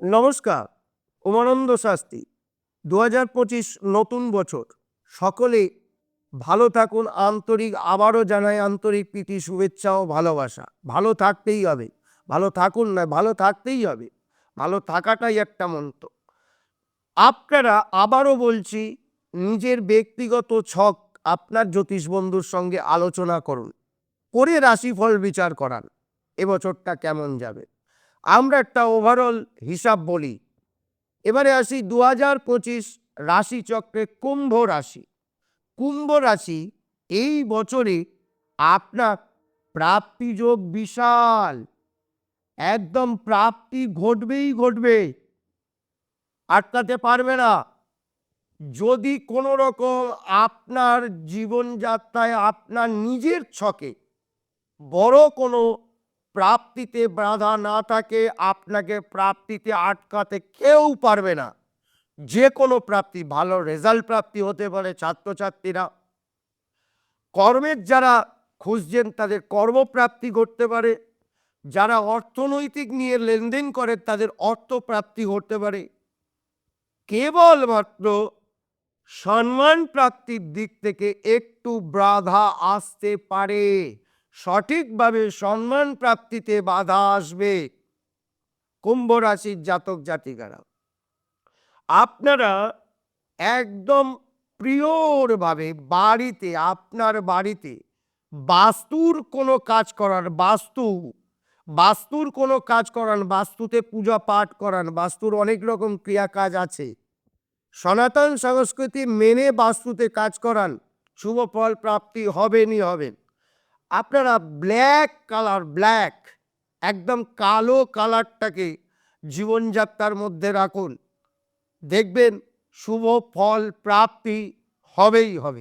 নমস্কার, উমানন্দ শাস্তি দু হাজার পঁচিশ নতুন বছর। সকলে ভালো থাকুন, আন্তরিক, আবারও জানাই আন্তরিক প্রীতি, শুভেচ্ছা ও ভালোবাসা। ভালো থাকতেই হবে। ভালো থাকুন না, ভালো থাকতেই হবে। ভালো থাকাটাই একটা মন্ত্র। আপনারা আবারও বলছি, নিজের ব্যক্তিগত ছক আপনার জ্যোতিষ বন্ধুর সঙ্গে আলোচনা করুন। করে রাশিফল বিচার করান। এবছরটা কেমন যাবে? আমরা একটা ওভারঅল হিসাব বলি। এবারে আসি দু হাজার পঁচিশ রাশিচক্রে কুম্ভ রাশি। কুম্ভ রাশি এই বছরে আপনার প্রাপ্তিযোগ বিশাল। একদম প্রাপ্তি ঘটবেই ঘটবে। আটকাতে পারবে না। যদি কোনো রকম আপনার জীবনযাত্রায় আপনার নিজের ছকে বড় কোনো প্রাপ্তিতে বাধা না থাকে, আপনাকে প্রাপ্তিতে আটকাতে কেউ পারবে না। যে কোনো প্রাপ্তি, ভালো রেজাল্ট প্রাপ্তি হতে পারে ছাত্রছাত্রীরা। কর্মের যারা খুঁজছেন, তাদের কর্মপ্রাপ্তি ঘটতে পারে। যারা অর্থনৈতিক নিয়ে লেনদেন করে তাদের অর্থপ্রাপ্তি ঘটতে পারে। কেবলমাত্র সম্মান প্রাপ্তির দিক থেকে একটু বাধা আসতে পারে। সঠিকভাবে সম্মান প্রাপ্তিতে বাধা আসবে কুম্ভ রাশির জাতক জাতিকারা আপনারা একদম প্রিয়রভাবে বাড়িতে, আপনার বাড়িতে বাস্তুর কোনো কাজ করার বাস্তু, বাস্তুর কোনো কাজ করান, বাস্তুতে পূজা পাঠ করান, বাস্তুর অনেক রকম ক্রিয়া কাজ আছে। সনাতন সংস্কৃতি মেনে বাস্তুতে কাজ করান, শুভ ফল প্রাপ্তি হবেনই হবেন আপনারা ব্ল্যাক কালার, ব্ল্যাক, একদম কালো কালারটাকে জীবনযাত্রার মধ্যে রাখুন। দেখবেন শুভ ফল, প্রাপ্তি হবেই হবে।